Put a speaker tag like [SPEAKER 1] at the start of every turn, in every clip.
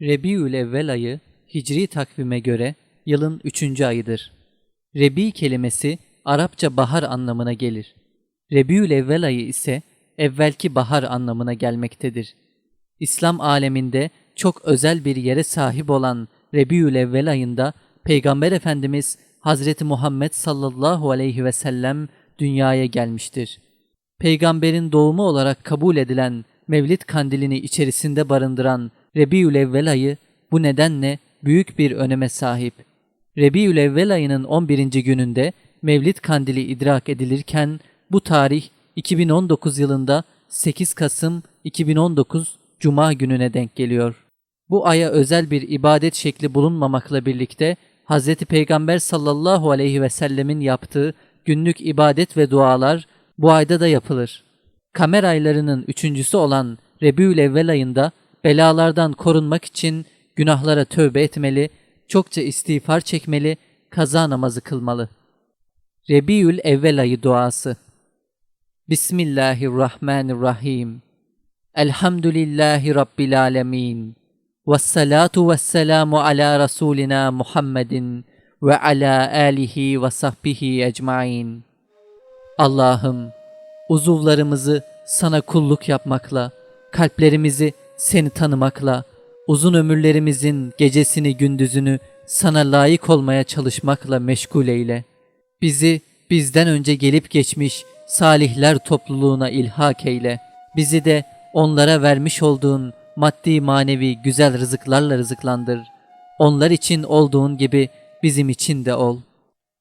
[SPEAKER 1] Rebiül evvel ayı Hicri takvime göre yılın üçüncü ayıdır. Rebi kelimesi Arapça bahar anlamına gelir. Rebiül evvel ayı ise evvelki bahar anlamına gelmektedir. İslam aleminde çok özel bir yere sahip olan Rebiül evvel ayında Peygamber Efendimiz Hazreti Muhammed sallallahu aleyhi ve sellem dünyaya gelmiştir. Peygamberin doğumu olarak kabul edilen Mevlid kandilini içerisinde barındıran Rebiül Evvel ayı bu nedenle büyük bir öneme sahip. Rebiül Evvel ayının 11. gününde Mevlid kandili idrak edilirken bu tarih 2019 yılında 8 Kasım 2019 Cuma gününe denk geliyor. Bu aya özel bir ibadet şekli bulunmamakla birlikte Hz. Peygamber sallallahu aleyhi ve sellemin yaptığı günlük ibadet ve dualar bu ayda da yapılır. Kamer aylarının üçüncüsü olan Rebiül ayında belalardan korunmak için günahlara tövbe etmeli, çokça istiğfar çekmeli, kaza namazı kılmalı. Rebiül Evvel ayı duası Bismillahirrahmanirrahim Elhamdülillahi Rabbil alemin Vessalatu vesselamu ala Rasulina Muhammedin ve ala alihi ve sahbihi ecmain. Allah'ım uzuvlarımızı sana kulluk yapmakla, kalplerimizi seni tanımakla, uzun ömürlerimizin gecesini gündüzünü sana layık olmaya çalışmakla meşgul eyle. Bizi bizden önce gelip geçmiş salihler topluluğuna ilhak eyle. Bizi de onlara vermiş olduğun maddi manevi güzel rızıklarla rızıklandır. Onlar için olduğun gibi bizim için de ol.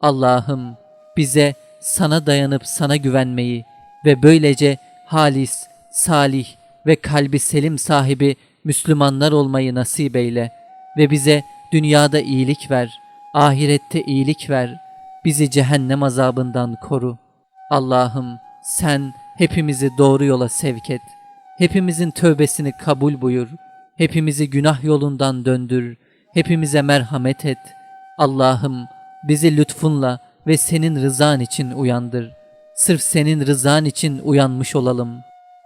[SPEAKER 1] Allah'ım bize sana dayanıp sana güvenmeyi ve böylece halis, salih ve kalbi selim sahibi Müslümanlar olmayı nasip eyle ve bize dünyada iyilik ver, ahirette iyilik ver, bizi cehennem azabından koru. Allah'ım sen hepimizi doğru yola sevk et. Hepimizin tövbesini kabul buyur. Hepimizi günah yolundan döndür. Hepimize merhamet et. Allah'ım bizi lütfunla ve senin rızan için uyandır. Sırf senin rızan için uyanmış olalım.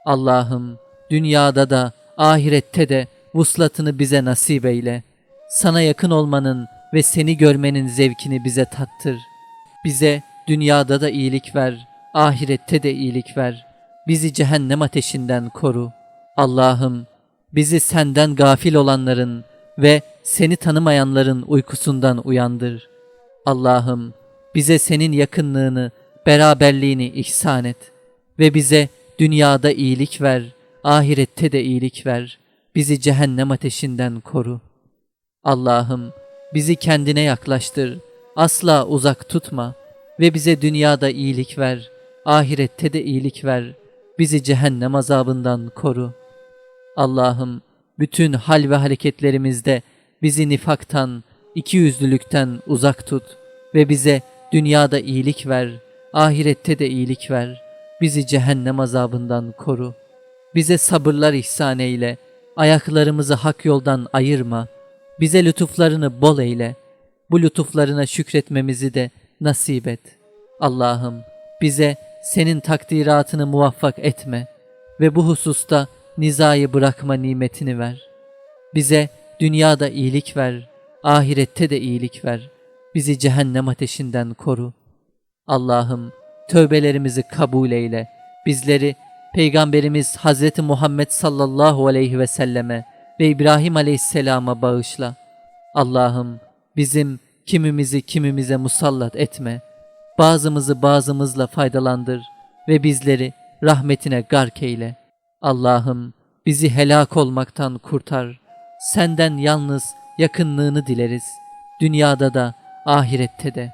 [SPEAKER 1] Allah'ım dünyada da ahirette de vuslatını bize nasip eyle. Sana yakın olmanın ve seni görmenin zevkini bize tattır. Bize dünyada da iyilik ver, ahirette de iyilik ver. Bizi cehennem ateşinden koru. Allah'ım bizi senden gafil olanların ve seni tanımayanların uykusundan uyandır. Allah'ım bize senin yakınlığını, beraberliğini ihsan et ve bize dünyada iyilik ver, ahirette de iyilik ver. Bizi cehennem ateşinden koru. Allah'ım bizi kendine yaklaştır, asla uzak tutma ve bize dünyada iyilik ver, ahirette de iyilik ver. Bizi cehennem azabından koru. Allah'ım bütün hal ve hareketlerimizde bizi nifaktan, ikiyüzlülükten uzak tut ve bize dünyada iyilik ver, ahirette de iyilik ver. Bizi cehennem azabından koru. Bize sabırlar ihsan eyle, ayaklarımızı hak yoldan ayırma. Bize lütuflarını bol eyle. Bu lütuflarına şükretmemizi de nasip et. Allah'ım bize senin takdiratını muvaffak etme ve bu hususta nizayı bırakma nimetini ver. Bize dünyada iyilik ver, ahirette de iyilik ver. Bizi cehennem ateşinden koru. Allah'ım tövbelerimizi kabul eyle. Bizleri Peygamberimiz Hazreti Muhammed sallallahu aleyhi ve selleme ve İbrahim aleyhisselama bağışla. Allah'ım bizim kimimizi kimimize musallat etme. Bazımızı bazımızla faydalandır ve bizleri rahmetine gark eyle. Allah'ım bizi helak olmaktan kurtar. Senden yalnız yakınlığını dileriz. Dünyada da ahirette de.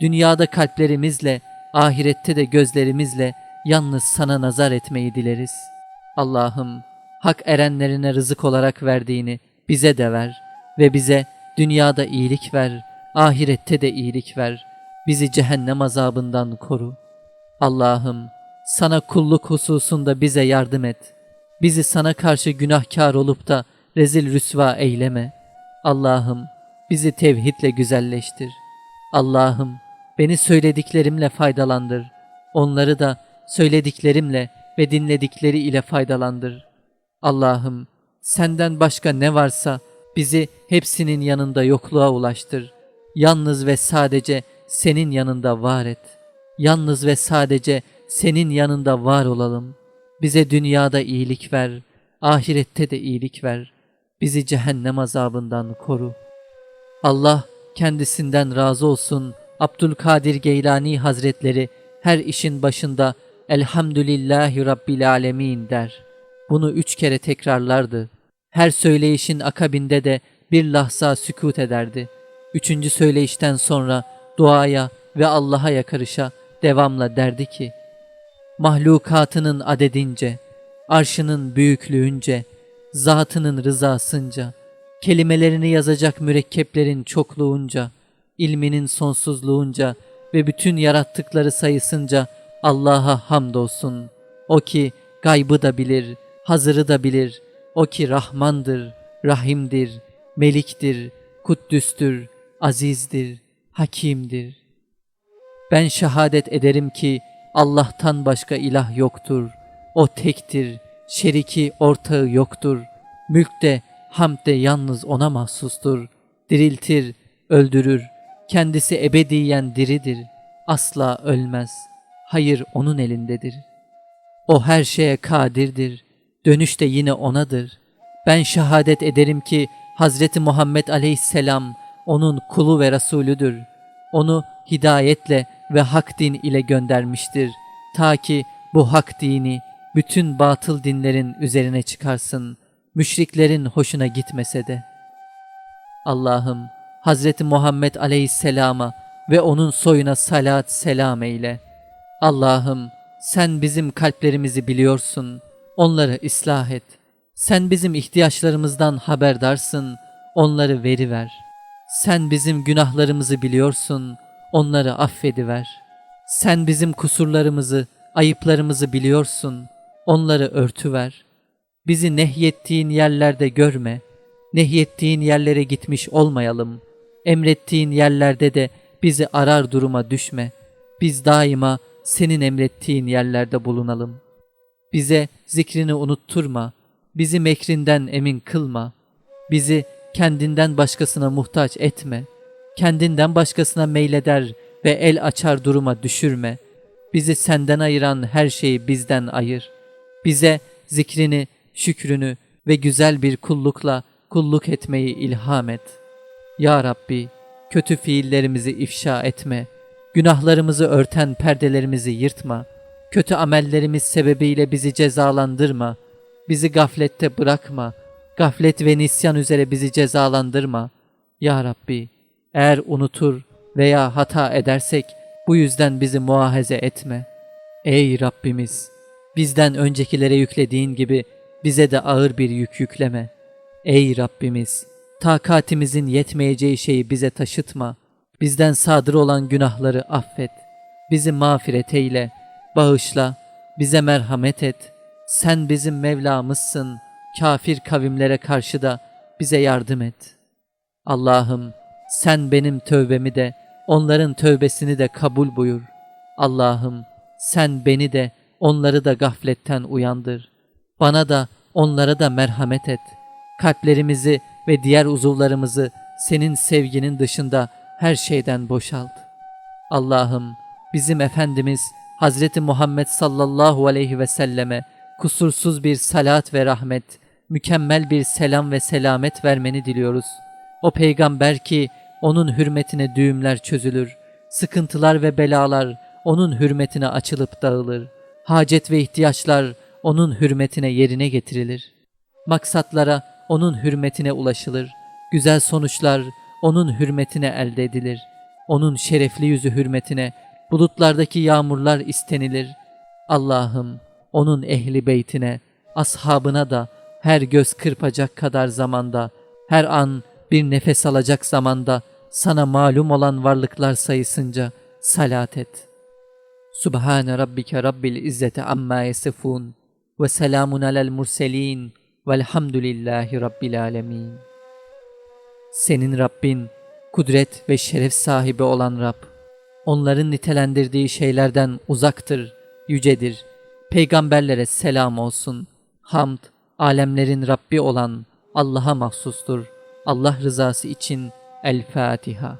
[SPEAKER 1] Dünyada kalplerimizle, ahirette de gözlerimizle yalnız sana nazar etmeyi dileriz. Allah'ım hak erenlerine rızık olarak verdiğini bize de ver ve bize dünyada iyilik ver, ahirette de iyilik ver. Bizi cehennem azabından koru. Allah'ım sana kulluk hususunda bize yardım et. Bizi sana karşı günahkar olup da rezil rüsva eyleme. Allah'ım bizi tevhidle güzelleştir. Allah'ım beni söylediklerimle faydalandır. Onları da söylediklerimle ve dinledikleri ile faydalandır. Allah'ım senden başka ne varsa Bizi hepsinin yanında yokluğa ulaştır. Yalnız ve sadece senin yanında var et. Yalnız ve sadece senin yanında var olalım. Bize dünyada iyilik ver, ahirette de iyilik ver. Bizi cehennem azabından koru. Allah kendisinden razı olsun. Abdülkadir Geylani Hazretleri her işin başında Elhamdülillahi Rabbil Alemin der. Bunu üç kere tekrarlardı. Her söyleyişin akabinde de bir lahza sükut ederdi. Üçüncü söyleyişten sonra duaya ve Allah'a yakarışa devamla derdi ki, Mahlukatının adedince, arşının büyüklüğünce, zatının rızasınca, kelimelerini yazacak mürekkeplerin çokluğunca, ilminin sonsuzluğunca ve bütün yarattıkları sayısınca Allah'a hamdolsun. O ki gaybı da bilir, hazırı da bilir. O ki Rahmandır, Rahimdir, Meliktir, Kuddüstür, Azizdir, Hakimdir. Ben şehadet ederim ki Allah'tan başka ilah yoktur. O tektir, şeriki ortağı yoktur. Mülk de, hamd de yalnız ona mahsustur. Diriltir, öldürür. Kendisi ebediyen diridir. Asla ölmez. Hayır onun elindedir. O her şeye kadirdir. Dönüş de yine onadır. Ben şehadet ederim ki Hazreti Muhammed aleyhisselam onun kulu ve Resulüdür. Onu hidayetle ve hak din ile göndermiştir. Ta ki bu hak dini bütün batıl dinlerin üzerine çıkarsın. Müşriklerin hoşuna gitmese de. Allah'ım Hazreti Muhammed aleyhisselama ve onun soyuna salat selam eyle. Allah'ım sen bizim kalplerimizi biliyorsun. Onları ıslah et. Sen bizim ihtiyaçlarımızdan haberdarsın. Onları veriver. Sen bizim günahlarımızı biliyorsun. Onları affediver. Sen bizim kusurlarımızı, ayıplarımızı biliyorsun. Onları örtüver. Bizi nehyettiğin yerlerde görme. Nehyettiğin yerlere gitmiş olmayalım. Emrettiğin yerlerde de bizi arar duruma düşme. Biz daima senin emrettiğin yerlerde bulunalım. Bize zikrini unutturma. Bizi mekrinden emin kılma. Bizi kendinden başkasına muhtaç etme. Kendinden başkasına meyleder ve el açar duruma düşürme. Bizi senden ayıran her şeyi bizden ayır. Bize zikrini, şükrünü ve güzel bir kullukla kulluk etmeyi ilham et. Ya Rabbi, kötü fiillerimizi ifşa etme. Günahlarımızı örten perdelerimizi yırtma. Kötü amellerimiz sebebiyle bizi cezalandırma. Bizi gaflette bırakma. Gaflet ve nisyan üzere bizi cezalandırma. Ya Rabbi, eğer unutur veya hata edersek bu yüzden bizi muahaze etme. Ey Rabbimiz, bizden öncekilere yüklediğin gibi bize de ağır bir yük yükleme. Ey Rabbimiz, takatimizin yetmeyeceği şeyi bize taşıtma. Bizden sadır olan günahları affet. Bizi mağfiret eyle, bağışla, bize merhamet et. Sen bizim Mevlamızsın. Kafir kavimlere karşı da bize yardım et. Allah'ım sen benim tövbemi de onların tövbesini de kabul buyur. Allah'ım sen beni de onları da gafletten uyandır. Bana da onlara da merhamet et. Kalplerimizi ve diğer uzuvlarımızı senin sevginin dışında her şeyden boşalt. Allah'ım bizim Efendimiz Hazreti Muhammed sallallahu aleyhi ve selleme kusursuz bir salat ve rahmet, mükemmel bir selam ve selamet vermeni diliyoruz. O peygamber ki onun hürmetine düğümler çözülür, sıkıntılar ve belalar onun hürmetine açılıp dağılır. Hacet ve ihtiyaçlar onun hürmetine yerine getirilir. Maksatlara onun hürmetine ulaşılır. Güzel sonuçlar onun hürmetine elde edilir. Onun şerefli yüzü hürmetine bulutlardaki yağmurlar istenilir. Allah'ım onun ehli beytine, ashabına da her göz kırpacak kadar zamanda, her an bir nefes alacak zamanda sana malum olan varlıklar sayısınca salat et. Subhane rabbike rabbil izzeti amma yasifun ve selamun alel murselin velhamdülillahi rabbil alemin. Senin Rabbin, kudret ve şeref sahibi olan Rab, onların nitelendirdiği şeylerden uzaktır, yücedir. Peygamberlere selam olsun. Hamd, alemlerin Rabbi olan Allah'a mahsustur. Allah rızası için El Fatiha.